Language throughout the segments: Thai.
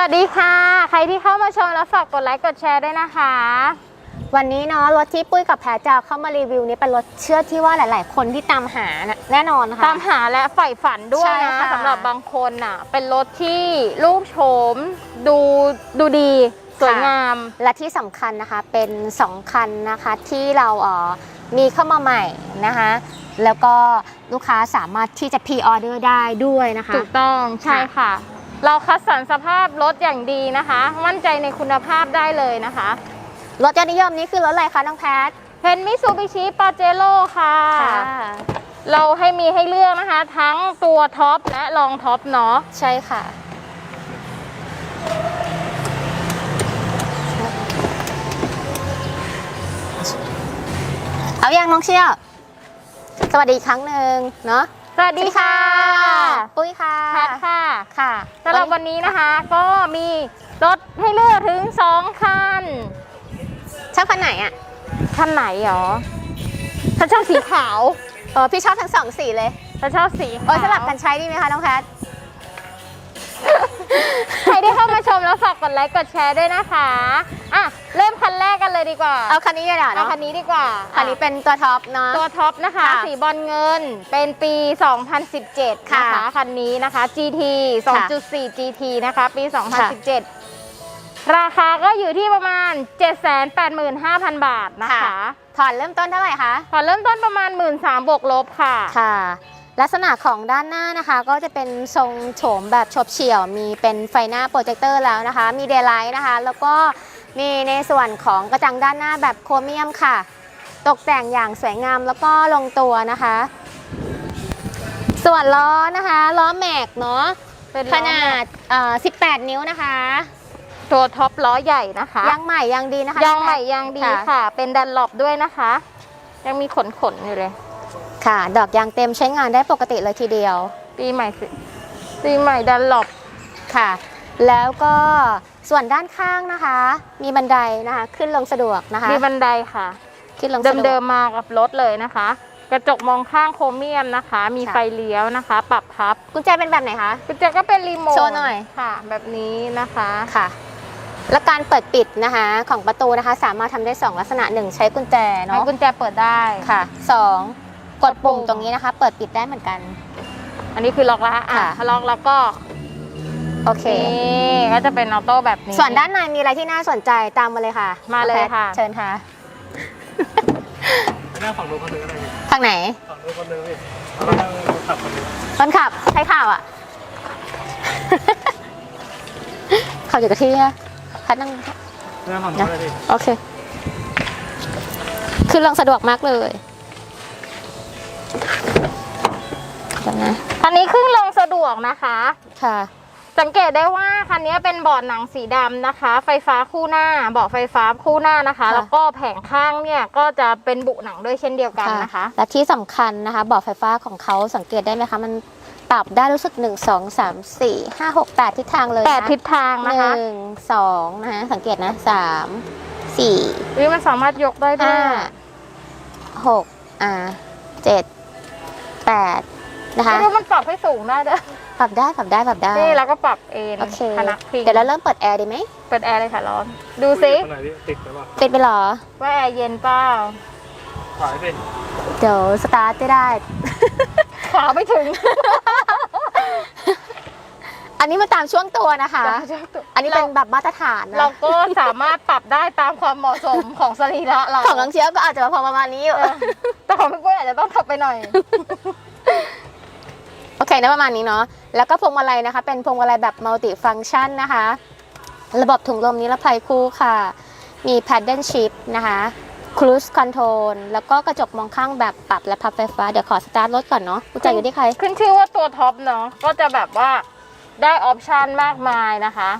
วัสดีค่ะ ใครที่เข้ามาชมแล้วฝากกดไลค์กดแชร์ด้วยนะคะ วันนี้เนาะรถที่ปุ้ยกับแพรจะเข้ามารีวิวนี้เป็นรถเชื่อที่ว่าหลาย ๆ คนที่ตามหานะแน่นอนค่ะ ตามหาและใฝ่ฝันด้วยใช่นะค่ะ สำหรับบางคนน่ะ เป็นรถที่รูปโฉมดูดูดีสวยงาม และที่สำคัญนะคะเป็น 2 คันนะคะที่เราเอ่อมีเข้ามาใหม่นะคะ แล้วก็ลูกค้าสามารถที่จะพ r ออเดอร์ได้ด้วยนะคะ ถูกต้องใช่ค่ะ เราคัดสรรสภาพรถอย่างดีนะคะ มั่นใจในคุณภาพได้เลยนะคะรถยอดนิยมนี้คือรถอะไรคะน้องแพทเป็นมิซูบิชิปาเจโร่ค่ะ เราให้มีให้เลือกนะคะ ทั้งตัวท็อปและรองท็อปเนาะใช่ค่ะ เอาอย่างน้องเชี่ยวสวัสดีอีกครั้งหนึ่งเนาะ สวัสดีค่ะ ปุ้ยค่ะแพทค่ะ ค่ะสำหรับวันนี้นะคะ ก็มีรถให้เลือกถึง 2 คัน ชอบคันไหนอะ คันไหนหรอฉันชอบสีขาว เออพี่ชอบทั้งสองสีเลย ฉันชอบสีขาวโอ้ยสลับกันใช้ดีไหมคะน้องแพท ใครที่เข้ามาชมแล้วฝากกดไลค์กดแชร์ด้วยนะคะอะเริ่มคันแรกกันเลยดีกว่าเอาคันนี้เลยเหรอเอาเนาะคันนี้ดีกว่าคันนี้เป็นตัวท็อปเนาะ ตัวท็อปนะคะ ค่ะสีบอลเงินเป็นปี 2017 ค่ะนะคะคันนี้นะคะ GT 2.4 GT นะคะ ปี 2017 ราคาก็อยู่ที่ประมาณ 785,000 บาทนะคะผ่อนเริ่มต้นเท่าไหร่คะ ขอเริ่มต้นประมาณ 1 3ื่นบวกลบค่ะ ค่ะ ลักษณะของด้านหน้านะคะ ก็จะเป็นทรงโฉมแบบฉบเฉี่ยว มีเป็นไฟหน้าโปรเจคเตอร์แล้วนะคะ มีเดย์ไลท์นะคะ แล้วก็มีในส่วนของกระจังด้านหน้าแบบโครเมียมค่ะ ตกแต่งอย่างสวยงามแล้วก็ลงตัวนะคะ ส่วนล้อนะคะ ล้อแม็กเนาะเป็นขนาดเอ่อ18 นิ้วนะคะ ตัวท็อปล้อใหญ่นะคะยางใหม่ยางดีนะคะยางใหม่ยางดีค่ะค่ะ เป็นดันหลบด้วยนะคะ ยังมีขนขนๆอยู่เลย ค่ะ ดอกยางเต็มใช้งานได้ปกติเลยทีเดียว ปีใหม่สิปีใหม่ดันหลบค่ะ แล้วก็ส่วนด้านข้างนะคะ มีบันไดนะคะ ขึ้นลงสะดวกนะคะ มีบันไดค่ะ ขึ้นลงสะดวกเดิมๆมากับรถเลยนะคะ กระจกมองข้างโครเมียมนะคะ มีค่ะไฟเลี้ยวนะคะ ปรับพับ กุญแจเป็นแบบไหนคะ กุญแจก็เป็นรีโมท โชว์หน่อย ค่ะ แบบนี้นะคะ ค่ะ และการเปิดปิดนะคะของประตูนะคะ สามารถทำได้ 2 ลักษณะ 1 ใช้กุญแจให้เนาะ กุญแจเปิดได้ ค่ะ 2 กดปุ่มตรงนี้นะคะ เปิดปิดได้เหมือนกัน อันนี้คือล็อกแล้วอะค่ะพอล็อกแล้วก็โอเค นี่ก็จะเป็นออโต้แบบนี้ ส่วนด้านในมีอะไรที่น่าสนใจตามมาเลยค่ะมาเลยน้องแพทค่ะเชิญค่ะ หน้าฝั่งนู้นคนนึงอะไรพี่ทางไหน ฝั่งนู้นคนนึงพี่แล้วก็นั่งขับคนนึงคนขับใช้ข่าวอะ ขับอยู่กับที่อะพัดนั่ง หน้าฝั่งนู้นเลยพี่โอเค คือลงสะดวกมากเลย เดี๋ยวนะคันนี้ขึ้นลงสะดวกนะคะ ค่ะ สังเกตได้ว่าคันนี้เป็นเบาะหนังสีดำนะคะ ไฟฟ้าคู่หน้าเบาะไฟฟ้าคู่หน้านะคะค่ะแล้วก็แผงข้างเนี่ยก็จะเป็นบุหนังด้วยเช่นเดียวกันนะคะ และที่สำคัญนะคะเบาะไฟฟ้าของเขาสังเกตได้ไหมคะมันปรับได้รู้สึก 1 2 3 4 5 6 8 ทิศทางเลยนะแปดทิศทางหนะคะนึ่งสองนะคะสังเกตนะสามสี่วิมันสามารถยกได้ด้วห้ายหกอ่าเจ็ดแปด นะคะไม่รู้มันปรับให้สูงได้ด้วยปรับได้ปรับได้ปรับได้นี่แล้วก็ปรับเอนโอเคพนักพิงเดี๋ยวเราเริ่มเปิดแอร์ดีไหมเปิดแอร์เลยค่ะร้อนดูซิคนไหนพี่ติดหรือเปล่าปิดไปเหรอ ว่าแอร์เย็นเปล่าขวาพี่เดี๋ยวสตาร์ทไม่ได้ขาไม่ถึง อันนี้มาตามช่วงตัวนะคะ อันนี้เป็นแบบมาตรฐานนะเราก็สามารถปรับได้ตามความเหมาะสมของสรีระเราของน้องเชียวก็อาจจะพอประมาณนี้อยู่เออแต่ของพี่ปุ้ยอาจจะต้องทับไปหน่อย โอเคนะประมาณนี้เนาะแล้วก็พวงมาลัยนะคะ เป็นพวงมาลัยแบบมัลติฟัง c t ชันนะคะ ระบบถุงลมนิรภัยคู่ค่ะ มี paddle shift นะคะ cruise control แล้วก็กระจกมองข้างแบบปรับและพับไฟฟ้า เดี๋ยวขอสตาร์ทรถก่อนเนาะกุญแจอยู่ที่ใคร ขึ้นชื่อว่าตัวท็อปเนาะก็จะแบบว่าได้ออปชันมากมายนะคะ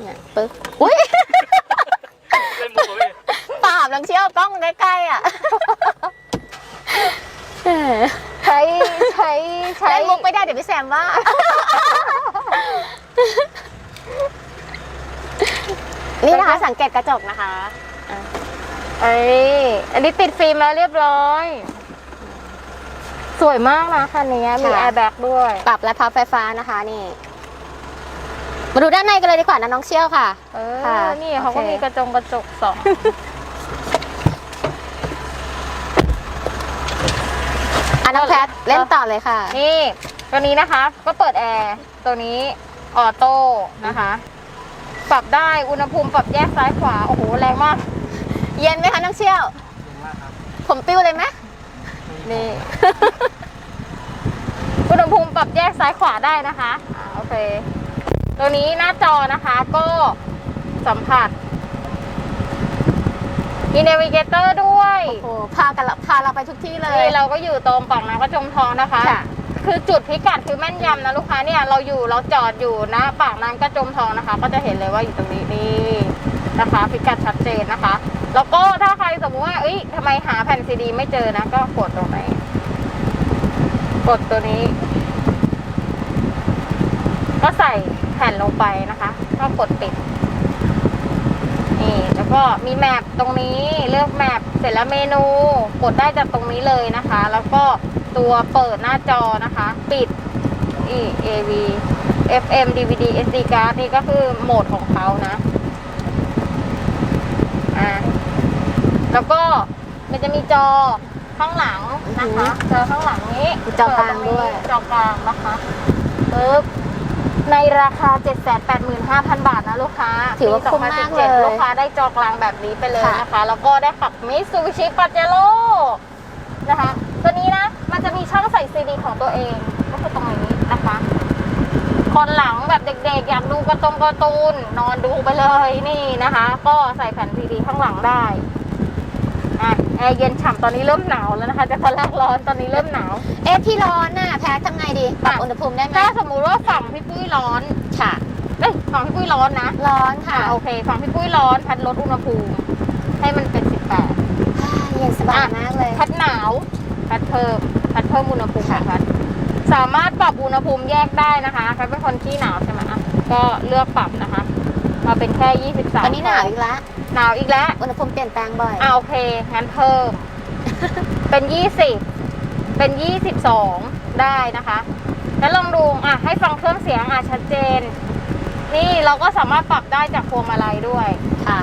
เนี่ยปึ๊บอุ้ยเล่นมุกเหรอพี่ ปราบน้องเชียวกล้องใกล้ๆอะ เออใช้ใช้ใช้ เล่นมุกไม่ได้เดี๋ยวพี่แซมว่า นี่นะคะสังเกตกระจกนะคะเอ้ยอันนี้ติดฟิล์มแล้วเรียบร้อย สวยมากนะคันนี้มีค่ะแอร์แบ็กด้วย ปรับและพับไฟฟ้านะคะนี่ มาดูด้านในกันเลยดีกว่านะน้องเชี่ยวค่ะ เอค่ะอนี่เขาก็โอเค มีกระจงกระจกสอง อะ น้องแพทเล่นต่อเลยค่ะ นี่ตัวนี้นะคะ ก็เปิดแอร์ตัวนี้ออโต้นะคะ ปรับได้อุณหภูมิปรับแยกซ้ายขวาโอ้โหแรงมาก เย็นไหมคะน้องเชี่ยว ผมปิ้วเลยไหมนี่อุณหภูมิปรับแยกซ้ายขวาได้นะคะอ่าโอเค ตัวนี้หน้าจอนะคะก็สัมผัส มีเนวิเกเตอร์ด้วยโอ้โหพากันละพาเราไปทุกที่เลย นี่เราก็อยู่ตรงปากน้ำกระจมทองนะคะ ค่ะ คือจุดพิกัดคือแม่นยำนะลูกค้าเนี่ยเราอยู่เราจอดอยู่นะปากน้ำกระจมทองนะคะ ก็จะเห็นเลยว่าอยู่ตรงนี้นี่นะคะ พิกัดชัดเจนนะคะ แล้วก็ถ้าใครสมมติว่าเอ้ยทำไมหาแผ่นซีดี ไม่เจอนะ ก็กดตรงไหน กดตัวนี้ ก็ใส่แผ่นลงไปนะคะก็กดปิด นี่แล้ว ก็มีแมปตรงนี้เลือกแมปเสร็จแล้วเมนูกดได้จากตรงนี้เลยนะคะ แล้วก็ตัวเปิดหน้าจอนะคะ ปิดอี AV FM DVD SD card นี่ก็คือโหมดของเขานะอ่าแล้วก็มันจะมีจอข้างหลังนะคะจอข้างหลังนี้มีจอกลางด้วยเปิตรงนี้จอกลางนะคะปึ๊บ ในราคา 785,000 บาทนะลูกค้าถือว่าปีคุ้มมากเลย2017ลูกค้าได้จอกลางแบบนี้ไปเลยค่ะนะคะ แล้วก็ได้ขับมิซูบิชิปาเจโร่นะคะ ตัวนี้นะ มันจะมีช่องใส่ซีดีของตัวเองก็คือตรงนี้นะคะ คนหลังแบบเด็กๆ อยากดูการะตงการ์ตูน นอนดูไปเลยนี่นะคะ ก็ใส่แผ่นซีดีข้างหลังได้อะ แอร์เย็นฉ่ำตอนนี้เริ่มหนาวแล้วนะคะจะตอนแรกร้อนตอนนี้เริ่มหนาวเอ๊ะที่ร้อนน่ะแพททำไงดีปรับอะอุณหภูมิได้ไหมถ้าสมมุติว่าฝั่งพี่ปุ้ยร้อนค่ะเอ้ยฝั่งพี่ปุ้ยร้อนนะร้อนค่ะอะโอเคฝั่งพี่ปุ้ยร้อนพัดลดอุณหภูมิ ให้มันเป็น18เย็นสบายมากเลยพัดหนาวพัดเพิ่มพัดเพิ่มอุณหภูมิค่ะพัดสามารถปรับอุณหภูมิแยกได้นะคะใครเป็นคนที่หนาวใช่ไหมอะก็เลือกปรับนะคะมาเป็นแค่23ตอนนี้หนาวอีกแล้ว หนาวอีกแล้วอุณหภูมิเปลี่ยนแปลงบ่อยอ่าโอเค งั้นเพิ่ม เป็น 20 เป็น 22 ได้นะคะ แล้วลองดูอะให้ฟังเครื่องเสียงอะชัดเจน นี่เราก็สามารถปรับได้จากพวงมาลัยด้วยค่ะ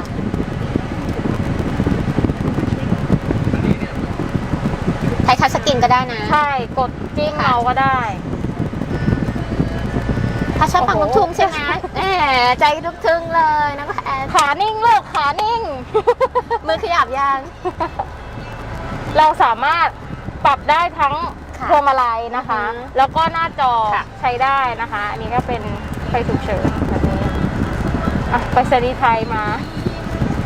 ใช้ทัชสกรีนก็ได้นะ ใช่ กดจิ้มค่ะเราก็ได้ ถ้าชอบฟังโอ้ลูกโหทุ่งใช่ไหมแหมใจลูกทุ่งเลยนะแพทขานิ่งลูกขานิ่ง มือขยับยังเราสามารถปรับได้ทั้งค่ะพวงมาลัยนะคะอือฮึแล้วก็หน้าจอค่ะใช้ได้นะคะ อันนี้ก็เป็นไฟฉุกเฉินแบบนี้อะไปสนีย์ไทยมา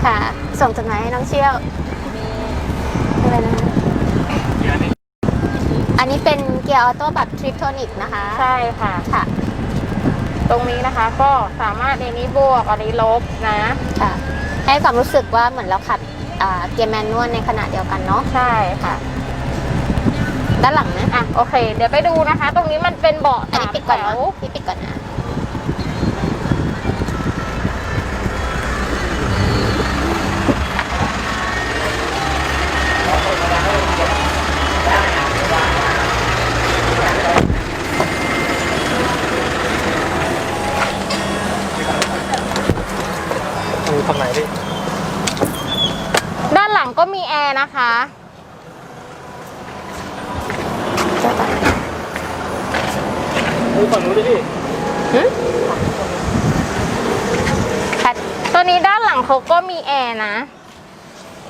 ค่ะ ส่งจดหมายให้น้องเชี่ยวอะไรนะเดี๋ยวนี้อันนี้เป็นเกียร์ออโต้แบบทริปโทนิกนะคะ ใช่ค่ะค่ะ ตรงนี้นะคะ ก็สามารถในนี้บวกอันนี้ลบนะค่ะ ให้ความรู้สึกว่าเหมือนเราขับอ่าเกียร์แมนนวลในขณะเดียวกันเนาะใช่ค่ะ ด้านหลังนะอะโอเค เดี๋ยวไปดูนะคะ ตรงนี้มันเป็นเบาะอันสานี้มปิดแถก่อนนะวพี่ปิดก่อนนะ ดูตรงไหนดิ ด้านหลังก็มีแอร์ นะคะดูฝั่งนู้นดิพี่แพทตัวนี้ด้านหลังเขาก็มีแอร์นะ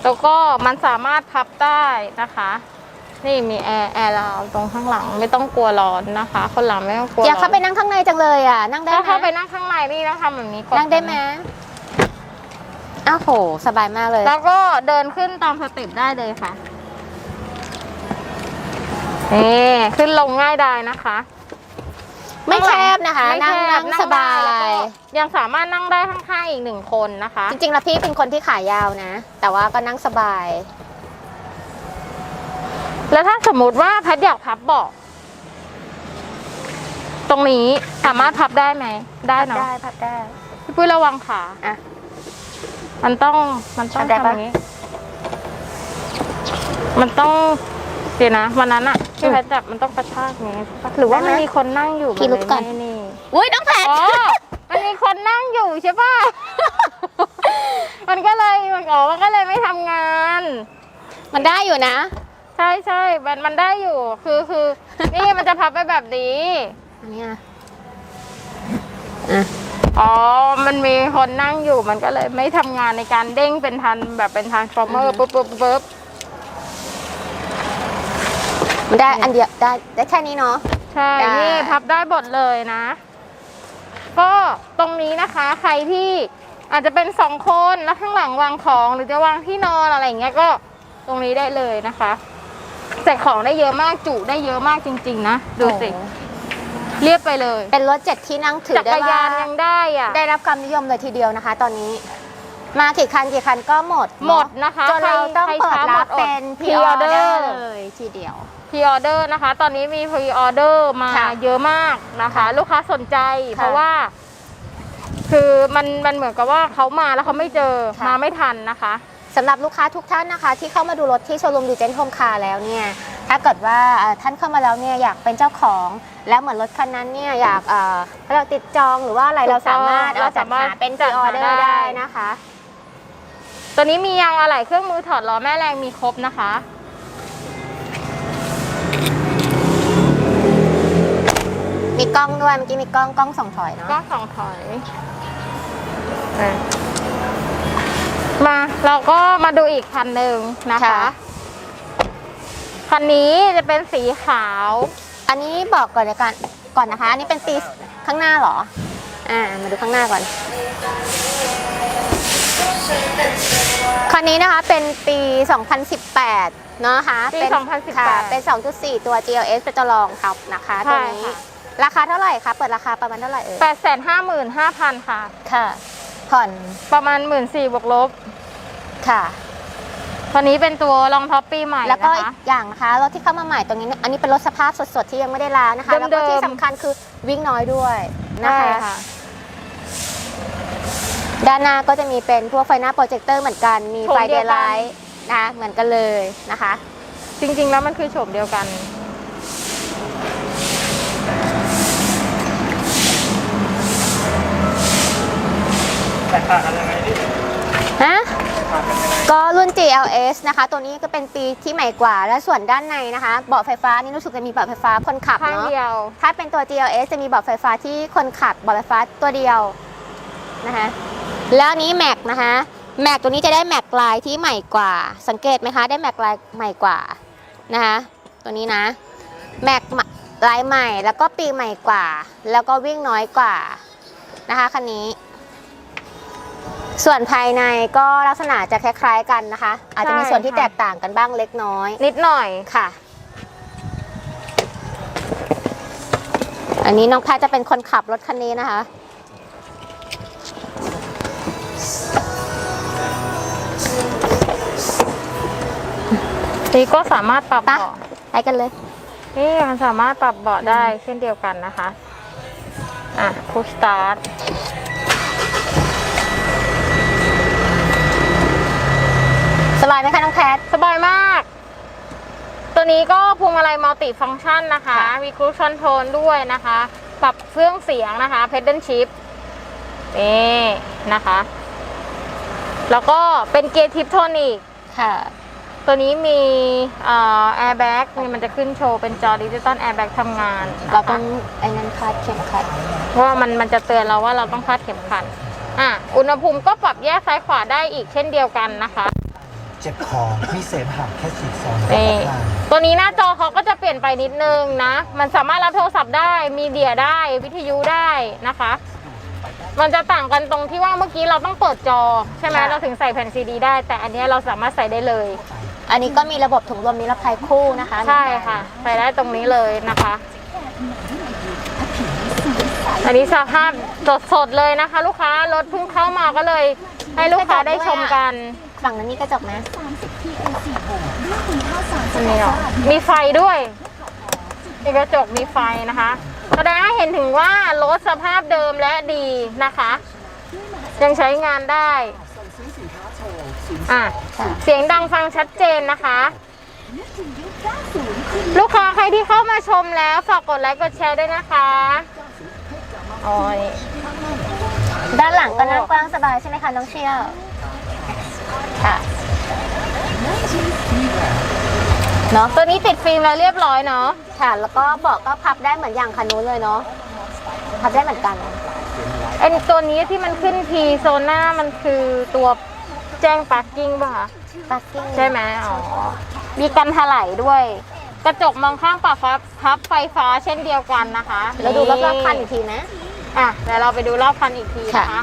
แล้วก็มันสามารถพับได้นะคะ นี่มีแอร์แอร์เราตรงข้างหลังไม่ต้องกลัวร้อนนะคะ คนหลังไม่ต้องกลัวอยากร้เข้าไปนั่งข้างในจังเลยอะ นั่งได้ถ้าไหมเข้าไปนั่งข้างในนี่ต้องทำแบบนี้กนั่งได้ไหม อ้าวโห สบายมากเลย แล้วก็เดินขึ้นตามสเต็ปได้เลยค่ะนี่ขึ้นลงง่ายได้นะคะ ไม่แคบนะคะไม่นั่งแคบนั่งสบาได้แล้วยก็ยังสามารถนั่งได้ข้างๆอีกหนึ่งคนนะคะ จริงๆแล้วพี่เป็นคนที่ขายาวนะ แต่ว่าก็นั่งสบาย แล้วถ้าสมมติว่าแพทย์อยากพับเบาะตรงนี้สามารถพับได้ไหมได้เนาะได้พับได้พี่ปุ้ยระวังขา อะ มันต้องมันต้องทำได้ทำปะอย่างนี้ มันต้องเดี๋ยวนะวันนั้นอะที่แพทย์จับมันต้องกระชากอย่างนี้หรือว่ามันมีคนนั่งอยู่พี่ลุกก่อน มัเลยไม่นี่อุ้ยน้องแพท อ๋อมันมีคนนั่งอยู่ใช่ป่ะ มันก็เลยมันอ๋อมันก็เลยไม่ทำงาน มันได้อยู่นะ ใช่ใช่มันมันได้อยู่ คือคือ นี่มันจะพับไปแบบนี้ อันนี้อะอะ อ๋อ มันมีคนนั่งอยู่มันก็เลยไม่ทำงานในการเด้งเป็นทันแบบเป็นทรานส์ฟอร์เมอร์ปุ๊บปุ๊บปุ๊บมันได้อันเดียวได้ได้แค่นี้เนาะ ใช่ ได้ นี่พับได้หมดเลยนะ ก็ตรงนี้นะคะ ใครที่อาจจะเป็นสองคนแล้วข้างหลังวางของหรือจะวางที่นอนอะไรอย่างเงี้ยก็ตรงนี้ได้เลยนะคะ ใส่ของได้เยอะมากจุได้เยอะมากจริง ๆ นะ ดูสิ โอ้ เรียบไปเลยเป็นรถเจ็ดที่นั่งถือจักได้รว่ายานยังได้อะ ได้รับความนิยมเลยทีเดียวนะคะ ตอนนี้ มากี่คันกี่คันก็หมดเนอะหมดนะคะจนเราต้องใครเปิดช้ารับหมดอดเป็นพพรีรีออออเดเดออร์ร์เลยทีเดียว พรีออเดอร์นะคะ ตอนนี้มีพรีออเดอร์มาค่ะเยอะมากนะคะค่ะลูกค้าสนใจ ค่ะเพราะว่า คือมันมันเหมือนกับว่าเขามาแล้วเขาไม่เจอค่ะ มาไม่ทันนะคะ สำหรับลูกค้าทุกท่านนะคะ ที่เข้ามาดูรถที่โชว์รูมดีเจนโฮมคาร์แล้วเนี่ยถ้าเกิดว่าเอ่อท่านเข้ามาแล้วเนี่ยอยากเป็นเจ้าของ แล้วเหมือนรถคันนั้นเนี่ยอยากเอ่อให้เราติดจองหรือว่าอะไรถูเรากต้องสามารถเราเอจัดสามารถหาเป็นจัจัดดหาออเดอได้ร์ได้นะคะ ตัวนี้มียางอะไหล่เครื่องมือถอดล้อแม่แรงมีครบนะคะ มีกล้องด้วยเมื่อกี้มีกล้องกล้องส่องถอยเนาะก็สองถอยอะมาเราก็มาดูอีกคันหนึ่งนะคะ คันนี้จะเป็นสีขาว อันนี้บอกก่อนเลยกันก่อนนะคะ อันนี้เป็นปีข้างหน้าเหรอ อ่า มาดูข้างหน้าก่อน คันนี้นะคะเป็นปี 2018 เนาะคะปีเป็น2018 ค่ะเป็น 2.4 ตัว GLS เป็นตัวรองท็อปนะคะใช่ตัวนี้ค่ะราคาเท่าไหร่คะ เปิดราคาประมาณเท่าไหร่เอ่ยแปดแสนห้าหมื่นห้าพันค่ะ ค่ะ ผ่อนประมาณหมื่นสี่บวกลบ ค่ะ ตัวนี้เป็นตัวรองท็อปปีใหม่แล้วก็นะอีคะ กอย่างนะคะรถที่เข้ามาใหม่ตรงนี้เนี่ยอันนี้เป็นรถสภาพสดๆที่ยังไม่ได้ล้างนะคะแล้วก็เดิมๆที่สำคัญคือวิ่งน้อยด้วยนะใช่คะ ค่ะ ด้านหน้าก็จะมีเป็นพวกไฟหน้าโปรเจคเตอร์เหมือนกัน มีไฟโฉมเดีเดยวย์กันไลท์นะคะเหมือนกันเลยนะคะ จริงๆ แล้วมันคือโฉมเดียวกัน แตกต่างกันยังไงพี่ฮะต่าง กันยังไงก็รุ่น GLS นะคะ ตัวนี้ก็เป็นปีที่ใหม่กว่า และส่วนด้านในนะคะ เบาะไฟฟ้านี่รู้สึกจะมีเบาะไฟฟ้าคนขับข้างเนาะเดียว ถ้าเป็นตัว GLS จะมีเบาะไฟฟ้าที่คนขับเบาะไฟฟ้าตัวเดียวนะคะแล้วอันนี้แม็กนะคะแม็กตัวนี้จะได้แม็กลายที่ใหม่กว่า สังเกตไหมคะได้แม็กลายใหม่กว่านะคะตัวนี้นะแม็กลายใหม่แล้วก็ปีใหม่กว่า แล้วก็วิ่งน้อยกว่านะคะคันนี้ ส่วนภายในก็ลักษณะจะคล้าย ๆ กันนะคะ อาจจะมีส่วนที่ใช่ค่ะแตกต่างกันบ้างเล็กน้อย นิดหน่อยค่ะ อันนี้น้องแพทย์จะเป็นคนขับรถคันนี้นะคะ นี่ก็สามารถปรับไปะเบาะไปกันเลย นี่มันสามารถปรับเบาะได้เช่นเดียวกันนะคะ อะ push start ส บายไหมคะน้องแพทย์สบายมาก ตัวนี้ก็พวงมาลัยมัลติฟัง c t ชันนะคะค่ะมีครูชอนโทนด้วยนะคะ ปรับเครื่องเสียงนะคะ pedal shift นี่นะคะ แล้วก็เป็นเกียร์ทิปโทนิกค่ะ ตัวนี้มีแอร์แบ็กนี่มันจะขึ้นโชว์เป็นจอดิจิตอลแอร์แบ็กทำงานนะคะเราต้องไอ้นั้นคาดเข็มขัด เพราะว่ามันมันจะเตือนเราว่าเราต้องคาดเข็มขัดอะอุณหภูมิก็ปรับแยกซ้ายขวาได้อีกเช่นเดียวกันนะคะ เจ็บคอมีเสมหะแค่สี่ซองนี่ข้างตัวนี้หน้าจอเขาก็จะเปลี่ยนไปนิดนึงนะ มันสามารถรับโทรศัพท์ได้ มีเดียได้ วิทยุได้นะคะ มันจะต่างกันตรงที่ว่าเมื่อกี้เราต้องเปิดจอ ใช่ไหมค่ะเราถึงใส่แผ่นซีดีได้ แต่อันเนี้ยเราสามารถใส่ได้เลย อันนี้ก็มีระบบถุงลมนิรภัยคู่นะคะใช่ค่ะ ใส่ได้ตรงนี้เลยนะคะ อันนี้สภาพสดๆเลยนะคะ ลูกค้ารถเพิ่งเข้ามาก็เลย ให้ลูกค้าได้ชมกัน ฝั่งนั้นนี่กระจกนะอันนี้เหรอมีไฟด้วยมีกระจกมีไฟนะคะ แสดงให้เห็นถึงว่ารถสภาพเดิมและดีนะคะยังใช้งานได้อะ เสียงดังฟังชัดเจนนะคะลูกค้าใครที่เข้ามาชมแล้วฝากกดไลค์กดแชร์ด้วยนะคะอ๋อนี่ด้านหลังก็นั่งกว้างสบายใช่ไหมคะน้องเชี่ยว ค่ะเนาะตัวนี้ติดฟิล์มแล้วเรียบร้อยเนาะค่ะ แล้วก็เบอกก็พับได้เหมือนอย่างคันนู้นเลยเนาะพับได้เหมือนกันไอ้ตัวนี้ที่มันขึ้นทีโซน่ามันคือตัวแจ้งปาร์กิ้งป่ะคะปักกิ้งใช่ไหมอ๋อมีกันถลายด้วย กระจกมองข้างปรับฟับพับไฟฟ้าเช่นเดียวกันนะคะแล้วดูรอบๆคันอีกทีนะ อะเดี๋ยวเราไปดูรอบคันอีกทีนะคะ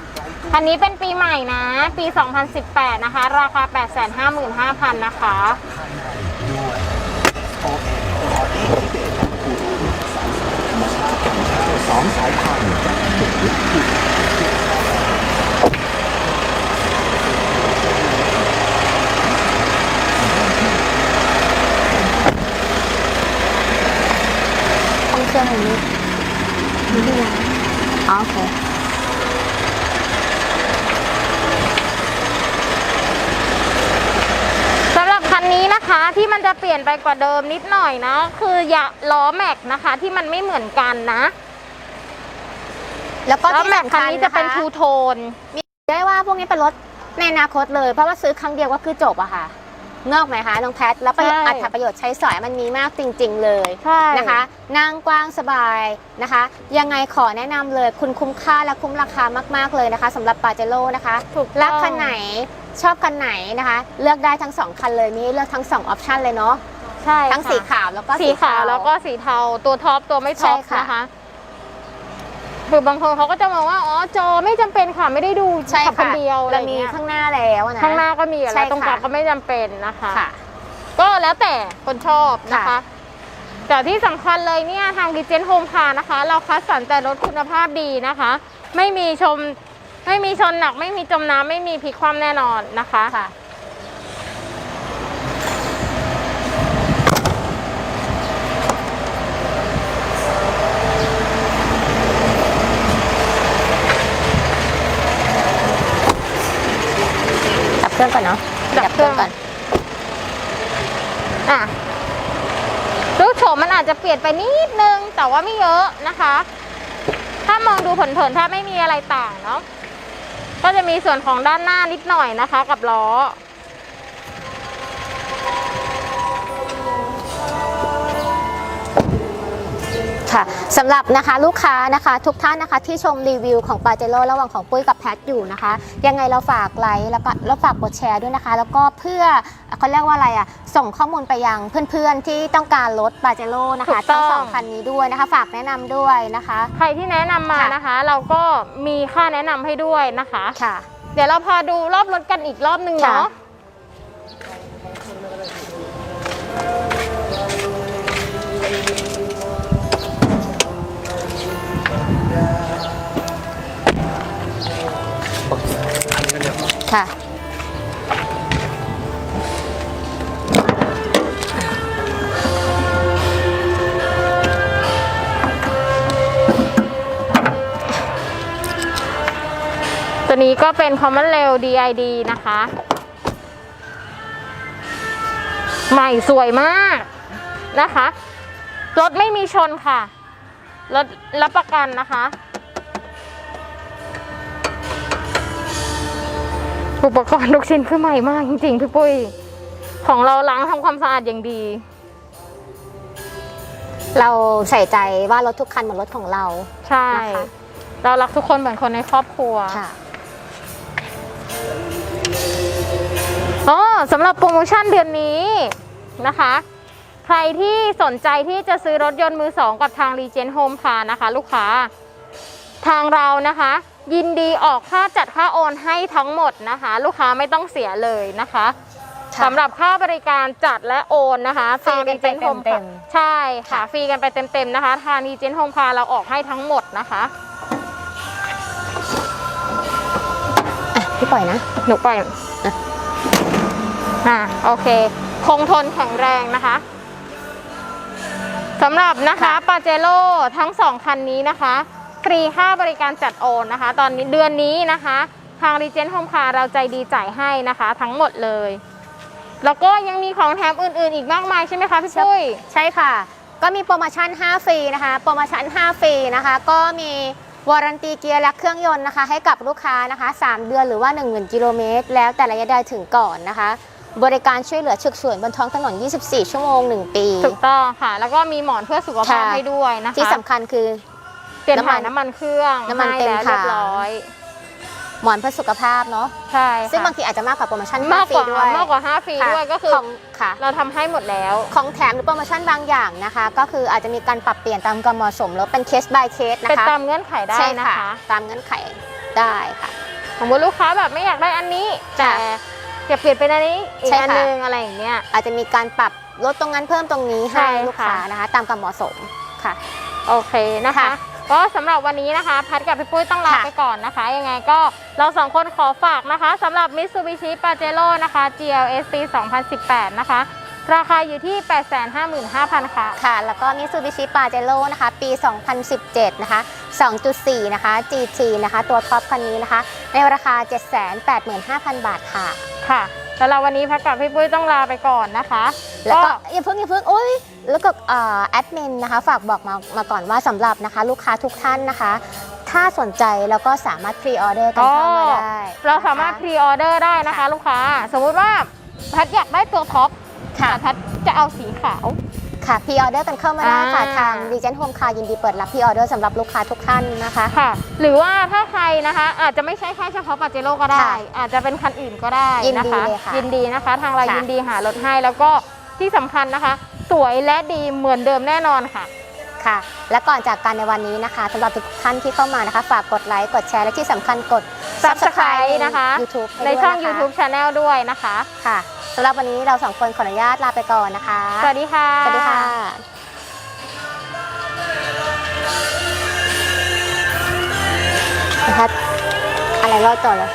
ค่ะคันนี้เป็นปีใหม่นะ ปี 2018 นะคะ ราคา 855,000 นะคะ สองสายพันธุ์ห้องเครื่องอันนี้นี่ดีนะอ๋อโอเค สำหรับคั นนี้นะคะที่มันจะเปลี่ยนไปกว่าเดิมนิดหน่อยนะคืออย่าล้อแม็กนะคะที่มันไม่เหมือนกันนะแล้วก็ล้อที่แม็กสำคันคัญนี้นะจะเป็นคะทูโทน ได้ว่าพวกนี้เป็นรถในอนาคตเลย เพราะว่าซื้อครั้งเดียวก็คือจบอะค่ะนอกไหมคะน้องแพทแล้วประโยชน์ใช่ อัตประโยชน์ใช้สอยมันมีมากจริง ๆ เลย ใช่ นะคะนั่งกว้างสบายนะคะ ยังไงขอแนะนำเลยคุณคุ้มค่าและคุ้มราคามาก ๆ เลยนะคะสำหรับปาเจโร่นะคะถูกรักต้องคันไหน ชอบคันไหนนะคะ เลือกได้ทั้งสองคันเลยมีให้เลือกทั้งสองออปชันเลยเนาะใช่ทั้งสีค่ะขาวแล้วก็สีขาวเทแล้วก็สีเทาตัวท็อปตัวไม่ท็อปใช่ค่ะนะคะคือบางคนเขาก็จะมองว่าอ๋อจอไม่จำเป็นค่ะไม่ได้ดูใช่ขับคค่ะนเดียวอะไรเราอย่างมีเงี้ยข้างหน้าแล้วนะข้างหน้าก็มีอะไรใช่ตรงกลางค่ะก็ไม่จำเป็นนะคะค่ะก็แล้วแต่คนชอบนะคะค่ะแต่ที่สำคัญเลยเนี่ยทางดิเจนโฮมคานะคะ เราคัดสรรแต่รถคุณภาพดีนะคะ ไม่มีชม ไม่มีชนหนักไม่มีจมน้ำไม่มีพลิกคว่ำแน่นอนนะคะค่ะ ดับเครื่องก่อนเนาะดับเครื่อง ก่อน อะรูปโฉมมันอาจจะเปลี่ยนไปนิดนึง แต่ว่าไม่เยอะนะคะ ถ้ามองดูเผินๆถ้าไม่มีอะไรต่างเนาะ ก็จะมีส่วนของด้านหน้านิดหน่อยนะคะ กับล้อ ค่ะสำหรับนะคะลูกค้านะคะทุกท่านนะคะที่ชมรีวิวของปาเจโร่ระหว่างของปุ้ยกับแพทอยู่นะคะ ยังไงเราฝากไลค์แล้วก็เราฝากกดแชร์ด้วยนะคะ แล้วก็เพื่อเขาเรียกว่าอะไรอะส่งข้อมูลไปยังเพื่อนๆที่ต้องการรถปาเจโร่นะถูคะกต้ทั้องง สองคันนี้ด้วยนะคะ ฝากแนะนำด้วยนะคะ ใครที่แนะนำมาค่ะ นะคะ เราก็มีค่าแนะนำให้ด้วยนะคะ ค่ะ เดี๋ยวเราพาดูรอบรถกันอีกรอบนึงค่ะเนาะ ค่ะ ตัวนี้ก็เป็น Common Rail DID นะคะ ใหม่สวยมากนะคะ รถไม่มีชนค่ะ รถรับประกันนะคะ อุปกรณ์ทุกชิ้นคือใหม่มากจริงๆพี่ปุ้ย ของเราล้างทำความสะอาดอย่างดี เราใส่ใจว่ารถทุกคันเหมือนรถของเราใช่ นะคะเรารักทุกคนเหมือนคนในครอบครัวค่ะ อ๋อสำหรับโปรโมชั่นเดือนนี้นะคะ ใครที่สนใจที่จะซื้อรถยนต์มือสองกับทาง Regent Home Car นะคะ ลูกค้า ทางเรานะคะ ยินดีออกค่าจัดค่าโอนให้ทั้งหมดนะคะ ลูกค้าไม่ต้องเสียเลยนะคะค่ะสำหรับค่าบริการจัดและโอนนะคะฟรีกันไป Regent Home เต็มใช่ค่ะฟรีกันไปเต็มๆนะคะ ทาง Regent Home Car เราออกให้ทั้งหมดนะคะอะพี่ปล่อยนะ หนูปล่อยอะอ่าโอเค คงทนแข็งแรงนะคะสำหรับนะคะปาเจโร่ทั้งสองคันนี้นะคะ ฟรีค่าบริการจัดโอนนะคะ ตอนนี้เดือนนี้นะคะ ทาง Regent Home Car เราใจดีจ่ายให้นะคะ ทั้งหมดเลย แล้วก็ยังมีของแถมอื่นๆ อีกมากมายใช่ไหมคะพี่ปุ้ยใช่ค่ะ ก็มีโปรโมชั่น 5 ฟรีนะคะ โปรโมชั่น 5 ฟรีนะคะ ก็มีวารันตีเกียร์และเครื่องยนต์นะคะ ให้กับลูกค้านะคะ 3 เดือนหรือว่า 10,000กิโลเมตรแล้วแต่ระยะใดถึงก่อนนะคะ บริการช่วยเหลือฉุกเฉินบนท้องถนน 24 ชั่วโมง 1 ปี ถูกต้องค่ะ แล้วก็มีหมอนเพื่อสุขภาพค่ะให้ด้วยนะคะ ที่สำคัญคือ เปลี่ยนน้ำมัถ่านยน้ำมันเครื่องน้ำมันให้เต็มแล้วเรียบถังร้อยหมอนเพื่อสุขภาพเนาะใช่ค่ะซึ่งบางทีอาจจะมากกว่าโปรโมชั่นมากฟรีกว่าด้วยมากกว่า5ฟรีค่ะด้วยก็คือของค่ะ เราทำให้หมดแล้ว ของแถมหรือโปรโมชั่นบางอย่างนะคะ ก็คืออาจจะมีการปรับเปลี่ยนตามความเหมาะสมแล้วเป็นเคส by เคสนะเป็นคะตามเงื่อนไขได้ใช่นะค่ะคะตามเงื่อนไขได้ค่ะ สมมติลูกค้าแบบไม่อยากได้อันนี้ แต่ค่ะอยากเปลี่ยนเป็นอันนี้อีกใช่อันค่ะนึงอะไรอย่างเงี้ย อาจจะมีการปรับลดตรงนั้นเพิ่มตรงนี้ใช่ให้ลูกค้าค่ะนะคะ ตามความเหมาะสมค่ะ โอเคนะคะ ค่ะ ก็สำหรับวันนี้นะคะ พัดกับพี่ปุ้ยต้องลาค่ะไปก่อนนะคะ ยังไงก็เราสองคนขอฝากนะคะสำหรับ Mitsubishi Pajero นะคะ GLS ปี2018 นะคะ ราคาอยู่ที่ 855,000 ค่ะ ค่ะ แล้วก็ Mitsubishi Pajero นะคะ ปี 2017 นะคะ 2.4 นะคะ GT นะคะ ตัวท็อปคันนี้นะคะ ในราคา 785,000 บาทค่ะ ค่ะสำหรับวันนี้พัดกับพี่ปุ้ยต้องลาไปก่อนนะคะ แล้วก็อย่าเพิ่งอย่าเพิ่งโอ้ย แล้วก็เอ่อแอดมินนะคะฝากบอกมามาก่อนว่าสำหรับนะคะลูกค้าทุกท่านนะคะ ถ้าสนใจแล้วก็สามารถพรีออเดอร์กันเข้ามาได้เราสามารถพรีออเดอร์ได้นะคะค่ะลูกค้า สมมุติว่าพัดอยากได้ตัวท็อปค่ะแต่พัดจะเอาสีขาวค่ะพรีออเดอร์กันเข้ามาได้ค่ะอ่าทาง r e g e n t Home Car ยินดีเปิดรับพรีออเดอร์สำหรับลูกค้าทุกท่านนะคะค่ะ หรือว่าถ้าใครนะคะ อาจจะไม่ใช่แค่เฉพาะปาเจโร่ก็ได้ค่ะอาจจะเป็นคันอื่นก็ได้ยินนะดีคะเลยค่ะยินดีนะคะ ทางเราค่ะยินดีหารถให้แล้วก็ที่สำคัญนะคะ สวยและดีเหมือนเดิมแน่นอนค่ะ ค่ะ และก่อนจากกันในวันนี้นะคะสำหรับทุกท่านที่เข้ามานะคะ ฝากกดไลค์กดแชร์และที่สำคัญกด Subscribe นะคะใน YouTube ให้ในด้วยช่องนะคะ YouTube Channel ด้วยนะคะ ค่ะสำหรับวันนี้เราสองคนขออนุญาตลาไปก่อนนะคะ สวัสดีค่ะ สวัสดีค่ะนะคะอะไรรอดต่อเลย